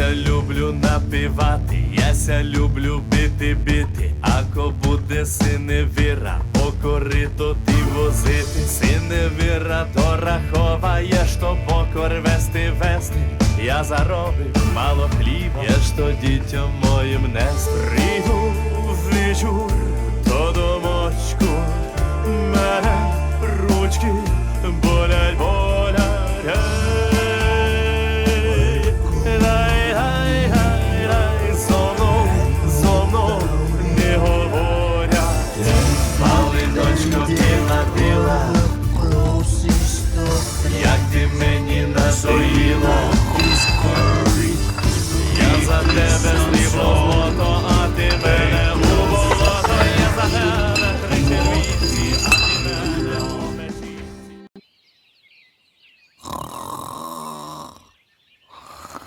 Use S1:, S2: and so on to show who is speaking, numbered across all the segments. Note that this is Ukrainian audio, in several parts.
S1: ся люблю напівати, я ся люблю бити бити, а ко буде синевіра, по корито ти возити, синевіра то раховаєш, то покор вести вести. Я заробив мало хліба, я ж то дітям моїм не стригу вечір, то домочку мене ручки болять.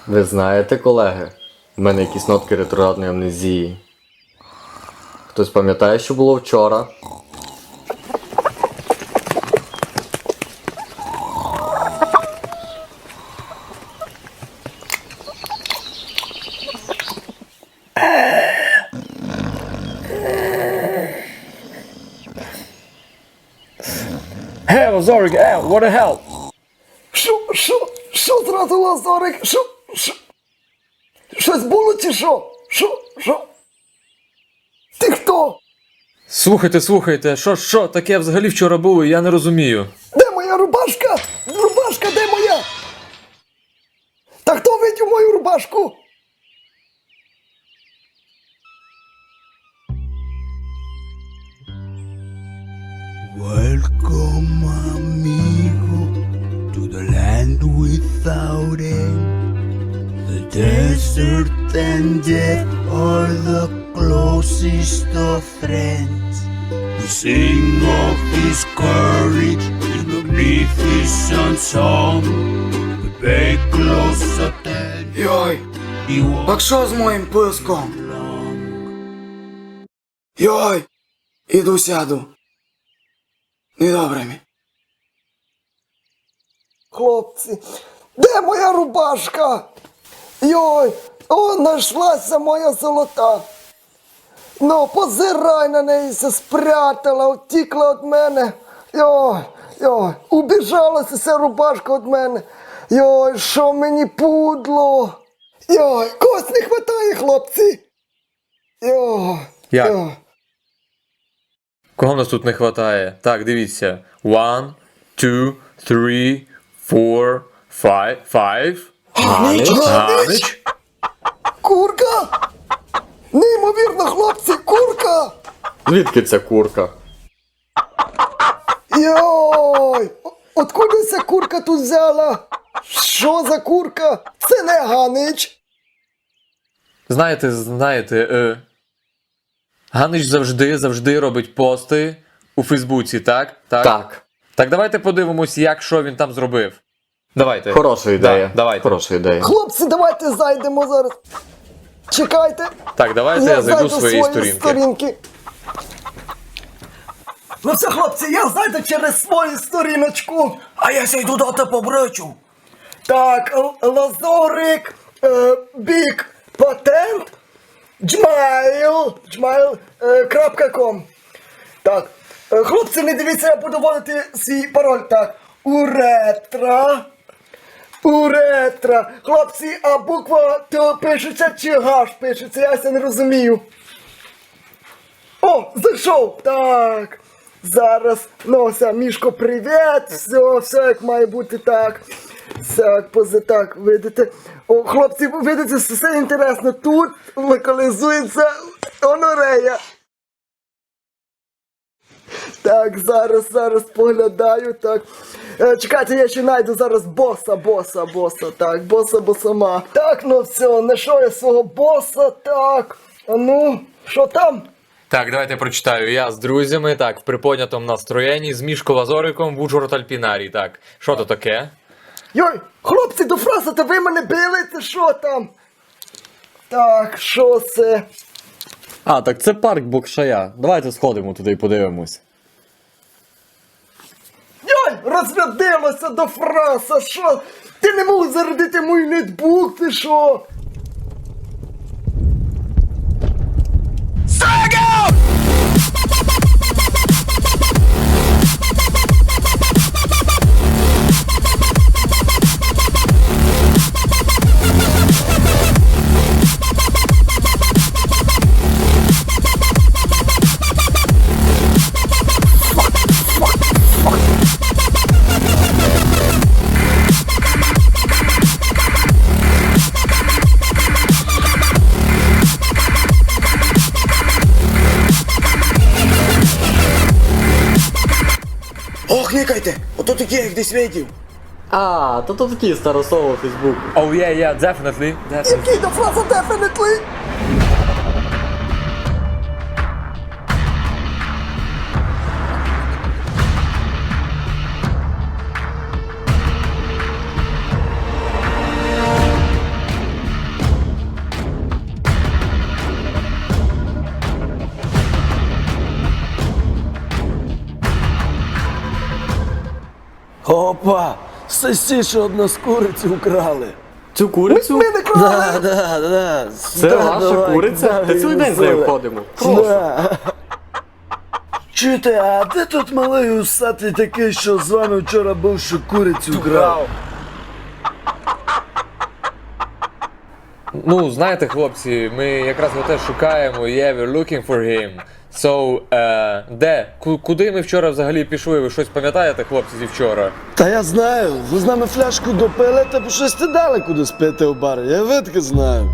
S2: Ви знаєте, колеги, в мене якісь нотки ретроградної амнезії. Хтось пам'ятає, що було вчора?
S3: Hey, Zorg, hey, what the hell?
S4: Що, що, що зразу Лазарик? Що, що? Щось було чи що? Що, що? Ти хто?
S3: Слухайте, слухайте, що, що таке взагалі вчора було, я не розумію.
S4: Де моя рубашка? Рубашка, де моя? Та хто видів мою рубашку?
S5: Welcome, amigo, to the land without end. Desert and death are the closest of friends. We sing of his courage, his magnificent song. We pay close attention.
S4: Йой, так що з моїм писком? Йой, іду сяду. Недобре мі. Хлопці, де моя рубашка? Йой, о, знайшлася моя золота. Ну, позирай на неї, спрятала, утікла від мене. Йой, йой, убіжалася ця рубашка від мене. Йой, що мені пудло. Йой, когось не хватає, хлопці. Йой,
S3: Як?
S4: йой.
S3: Кого в нас тут не вистачає? Так, дивіться. One, two, three, four, five, five.
S4: Ганич,
S3: Ганич.
S4: Курка! Неймовірно, хлопці, курка!
S2: Звідки ця курка?
S4: Йой! Откуда ця курка тут взяла? Що за курка? Це не Ганич.
S3: Знаєте, знаєте, е, Ганич завжди, завжди робить пости у Фейсбуці, так? Так.
S2: Так.
S3: Так давайте подивимось, як що він там зробив. Давайте.
S2: Хороша ідея.
S3: Да, давайте.
S2: Хороша ідея.
S4: Хлопці, давайте зайдемо зараз. Чекайте.
S3: Так, давайте я, зайду з своєї
S4: свої
S3: сторінки.
S4: Ну все, хлопці, я зайду через свою сторіночку.
S5: А я сяйду дати побречу.
S4: Так, Лазорик, е, Бік, Патент, Джмайл, Джмайл, е, крапка ком. Так, е, хлопці, не дивіться, я буду вводити свій пароль. Так, уретра. Уретра. Хлопці, а буква Т пишеться чи гаш пишеться, я ся не розумію. О, зайшов! Так. Зараз. Ну, все, Мішко, привіт. Все, все як має бути так. Так, пози так, видите. О, хлопці, видите, все інтересно. Тут локалізується онорея. Так, зараз, зараз поглядаю, так. Е, чекайте, я ще знайду зараз боса, боса, боса, так, боса, босома. Так, ну все, знайшов я свого боса, так. А ну, що там?
S3: Так, давайте прочитаю. Я з друзями, так, в приподнятому настроєнні, з Мішко Лазориком в Ужгород Альпінарій. Так, що то таке?
S4: Йой, хлопці, до фраза, та ви мене били, це що там? Так, що це?
S2: А, так це парк Бокшая. Давайте сходимо туди і подивимось.
S4: Йой, до фраса, що? Ти не мог зарядити мій нетбук, ти що?
S5: Клікайте, ото такі, як десь видів.
S2: А, то то такі старосово Фейсбуку.
S3: Oh yeah, yeah, definitely. definitely.
S4: Який до фраза definitely?
S6: Опа! Сосі, що одну з куриці вкрали.
S2: Цю курицю?
S4: Ми не крали!
S6: Да, да, да.
S2: Це
S6: Да,
S2: ваша
S6: давай,
S2: куриця? Та цілий день з нею
S6: веселе.
S2: ходимо. Прошу.
S6: Да. Чуєте, а де тут малий усатий такий, що з вами вчора був, що курицю вкрав?
S3: Ну, знаєте, хлопці, ми якраз на те шукаємо. Yeah, we're looking for him. So, е, де? Куди ми вчора взагалі пішли? Ви щось пам'ятаєте, хлопці, зі вчора?
S6: Та я знаю, ви з нами фляжку допили, та б щось ти дали куди спити у барі. Я видки знаю.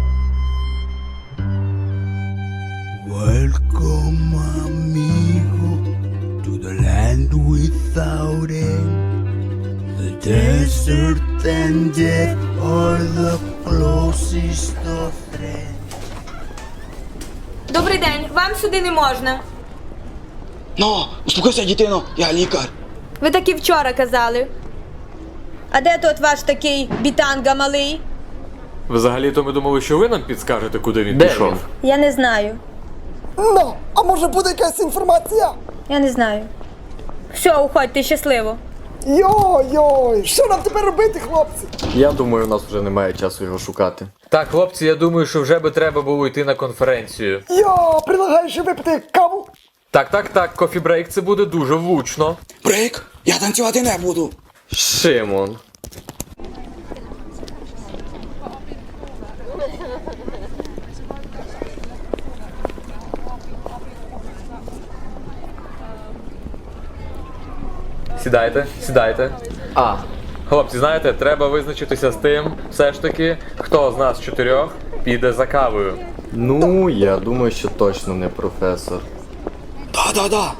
S5: Welcome, amigo, to the land without end. The desert and death are the closest of friends.
S7: Вам сюди не можна.
S8: Ну, успокойся, дитино, я лікар.
S7: Ви так і вчора казали. А де тут ваш такий бітанга малий?
S3: Взагалі-то ми думали, що ви нам підскажете, куди він
S2: Де
S3: пішов.
S2: він?
S7: Я не знаю.
S4: Ну, а може буде якась інформація?
S7: Я не знаю. Все, уходьте щасливо.
S4: Йой-йой, що нам тепер робити, хлопці?
S2: Я думаю, у нас вже немає часу його шукати.
S3: Так, хлопці, я думаю, що вже би треба було йти на конференцію.
S4: Йо, предлагаю ще випити каву.
S3: Так, так, так, кофі-брейк це буде дуже влучно.
S8: Брейк, я танцювати не буду.
S2: Шимон.
S3: Сідайте, сідайте.
S2: А,
S3: Хлопці, знаєте, треба визначитися з тим, все ж таки, хто з нас чотирьох піде за кавою.
S2: ну я думаю, що точно не професор.
S8: Да-да-да.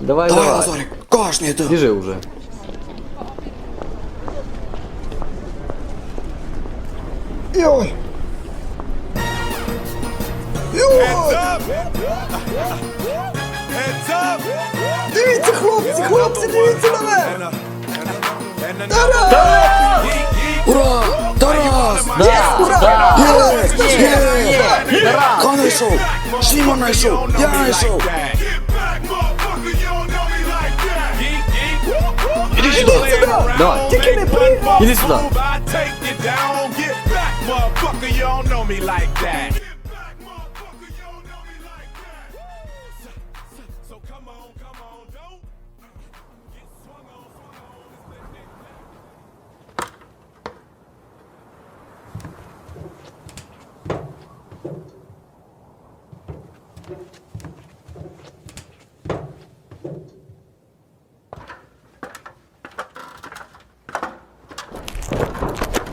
S2: Давай,
S8: Давай,
S2: давай.
S8: Лазарик, кожний ти.
S2: Біжи вже.
S4: Йой. Йой. Дивіться, хлопці, хлопці, дивіться на мене. Тарас!
S5: Ура! Тарас!
S4: Ура!
S5: Є! Є! Хто знайшов? Шимон знайшов! Я знайшов!
S8: Іди сюди.
S2: Давай,
S4: Тільки не приймай.
S2: іди сюди.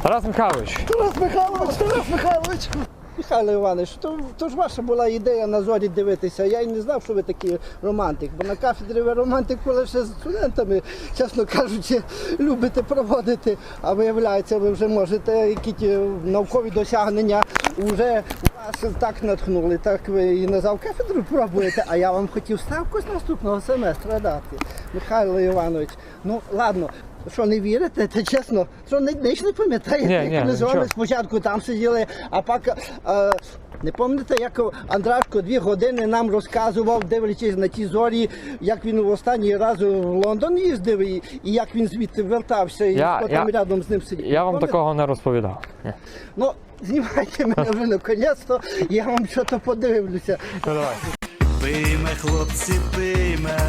S3: Тарас Михайлович,
S9: Тарас Михайлович, Тарас Михайлович. Михайло Іванович, то, то ж ваша була ідея на зорі дивитися. Я й не знав, що ви такий романтик. Бо на кафедрі ви романтику лише з студентами, чесно кажучи, любите проводити. А виявляється, ви вже можете якісь е, наукові досягнення вже вас так натхнули. Так ви і на завкафедру пробуєте, а я вам хотів ставку з наступного семестру дати. Михайло Іванович, ну ладно. Що не вірите, та чесно, що не, ніч не пам'ятаєте,
S3: Ні,
S9: як
S3: ні,
S9: ми з вами
S3: нічого.
S9: спочатку там сиділи, а пак е, не пам'ятаєте, як Андрашко дві години нам розказував, дивлячись на ті зорі, як він в останній раз в Лондон їздив і, і як він звідти вертався, і
S10: Я-
S9: хто там
S10: я-
S9: рядом з ним сидів.
S10: Я вам
S9: Пам'ятаєте?
S10: такого не розповідав. Ні.
S9: Ну, знімайте мене вже наконець-то, я вам щось подивлюся.
S10: Ну, давай.
S11: Пийме, хлопці, пийме,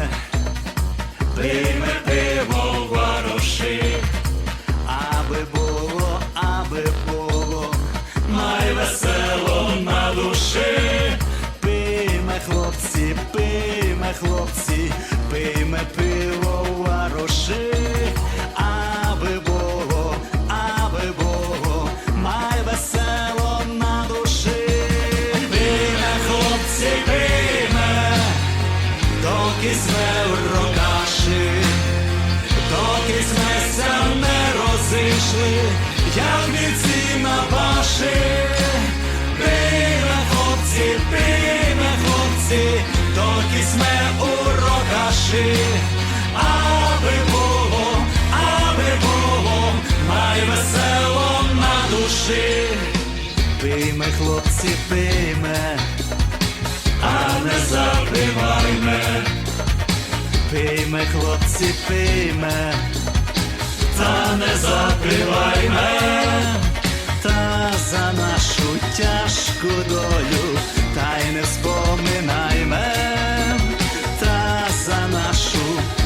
S11: пийме пиво аби було, май весело на душі. Пийме, хлопці, пийме, хлопці, пийме пиво в вароши, аби було, аби було, май весело на душі. Пийме, хлопці, пийме, доки в рокаші, доки смеся не розійшли, як віці на паші. Пийме, хлопці, пийме, хлопці, доки сме у рокаші. Аби було, аби було, май весело на душі. Пийме, хлопці, пийме, а не запивайме. Пийме, хлопці, пийме, та не запивайме, та за нашу тяжку долю, та й не споминайме, та за нашу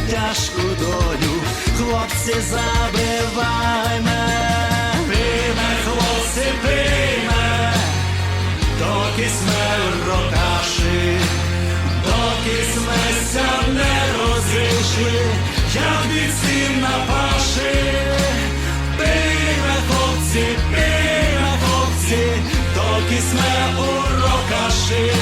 S11: тяжку долю, хлопці, забивайме, пийме, хлопці, пийме, доки сме рокаші, доки смеся не розійшли, як від сім на хлопці, урока рокаші.